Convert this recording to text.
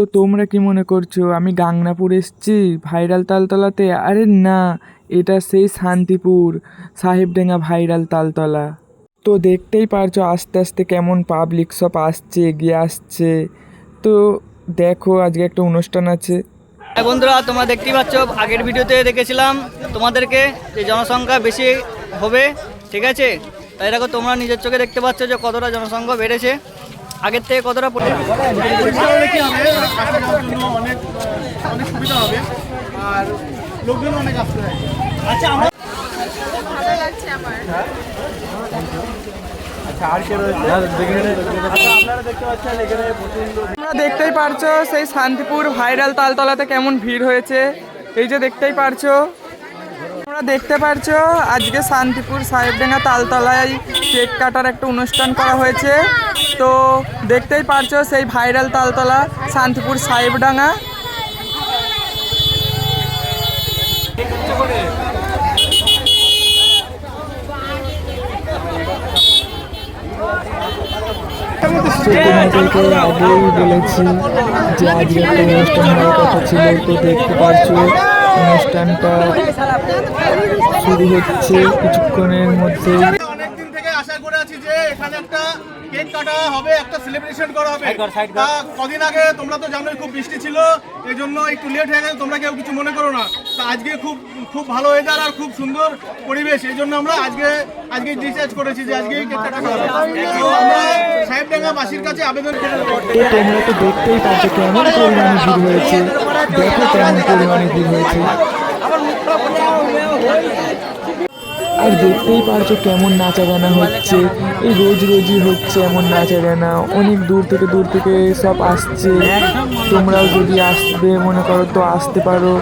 তো তোমরা কি মনে করছ? আমি গাংনাপুর এসছি ভাইরাল তালতলাতে? আরে না, এটা সেই শান্তিপুর, সাহেবডাঙ্গা ভাইরাল তালতলা। তো দেখতেই পারছ আস্তে আস্তে কেমন পাবলিক সব আসছে, এগিয়ে আসছে। তো দেখো, আজকে একটা অনুষ্ঠান আছে। হ্যাঁ বন্ধুরা, তোমরা দেখতেই পাচ্ছ, আগের ভিডিওতে দেখেছিলাম তোমাদেরকে যে জনসংখ্যা বেশি হবে, ঠিক আছে? তাই দেখো, তোমরা নিজের চোখে দেখতে পাচ্ছ যে কতটা জনসংখ্যা বেড়েছে। আগের থেকে কতটা অনেক অনেক সুবিধা হবে। আর লোকজন অনেক আসতে থাকে ভালো লাগছে আমার তোমরা দেখতেই পারছ সেই শান্তিপুর ভাইরাল তালতলাতে কেমন ভিড় হয়েছে। এই যে দেখতেই পারছ। তোমরা দেখতে পারছ আজকে শান্তিপুর সাহেবডাঙ্গা তালতলায় কেক কাটার একটা অনুষ্ঠান করা হয়েছে। তো দেখতেই পারছ সেই ভাইরাল তালতলা, শান্তিপুর সাহেবডাঙ্গা। অনুষ্ঠান দেখতে পারছ অনুষ্ঠানটা কিছুক্ষণের মধ্যেই অনেকদিন থেকে আশা করে আছি যে এখানে একটা কেক কাটা হবে একটা সেলিব্রেশন করা হবে। তা কদিন আগে তোমরা তো জানোই খুব বৃষ্টি ছিল এই জন্য একটু লেট হয়ে গেছে তোমরা কেউ কিছু মনে করো না। তা আজকে খুব খুব ভালো ওয়েদার আর খুব সুন্দর পরিবেশ এই জন্য আমরা আজকে আজকে ডিসাইড করেছি যে আজকে কেক কাটা তো আমরা সাহেবডাঙ্গা বাসীর কাছে আবেদন করে তো তোমরা তো দেখতেই পাচ্ছ কেমন পরিমাণে ভিড় হয়েছে। দেখো কেমন পরিমাণে ভিড় হয়েছে। আর দেখতেই পারছ কেমন নাচাগানা হচ্ছে। এই রোজ রোজই হচ্ছে এমন নাচাগানা। অনেক দূর থেকে দূর থেকে সব আসছে। তোমরাও যদি আসবে, মনে করো তো আসতে পারো।